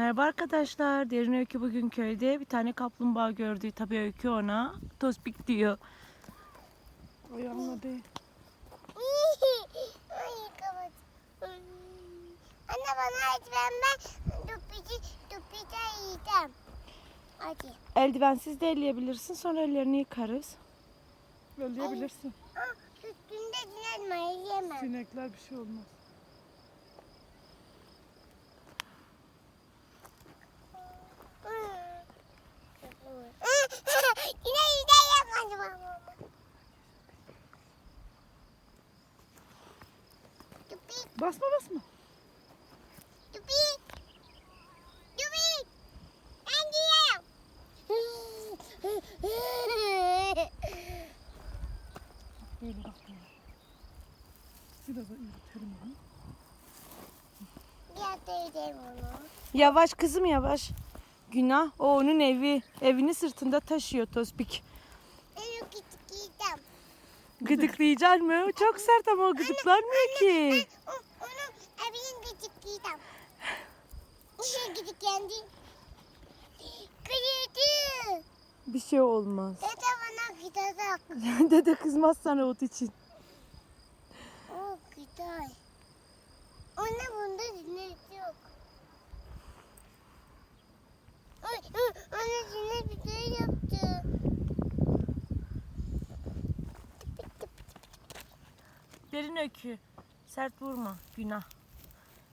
Merhaba arkadaşlar. Derin Öykü bugün köyde bir tane kaplumbağa gördü. Tabii Öykü ona tospik diyor. Ay. Anne bana aç ben ben dupici dupici yiyeceğim. Hadi. Eldivensiz de elleyebilirsin. Sonra ellerini yıkarız. Öleyebilirsin. Aa, üstünde dinlenmeyi yemem. Sinekler bir şey olmaz. Basma basma. dupik. Dupik. Ben giyiyorum. Böyle bak böyle. Biraz da yürütelim onu. Teyzem onu. Yavaş kızım yavaş. Günah. O onun evi. Evini sırtında taşıyor tospik. Ben giyeceğim. Gıdıklayacak mı? Çok sert ama o gıdıklanmıyor ki. Ben o- onu evin. İşe gidip kendi. Kıyıcı. Bir şey olmaz. Dede bana gidecek. Dede kızmaz sana ot için. O güzel. Anne bunda sinir yok. Ay, ay, anne sinir bir şey yaptı. Derin Öykü. Sert vurma. Günah.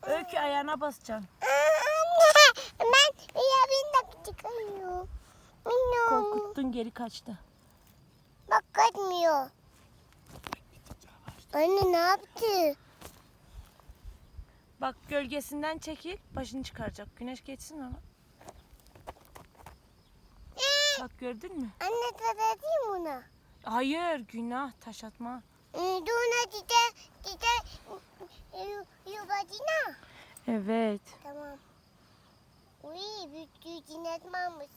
Öykü ayağına basacaksın. Anne ben ya de çıkıyor. Minnom. Korkuttun geri kaçtı. Bak kaçmıyor. Anne ne yaptı? Bak gölgesinden çekil. Başını çıkaracak. Güneş geçsin ama. Bak gördün mü? Anne değil buna. Hayır günah taş atma. Ee, Dona dide yuvacına. Evet. Tamam. Uy büyük cinetmamış.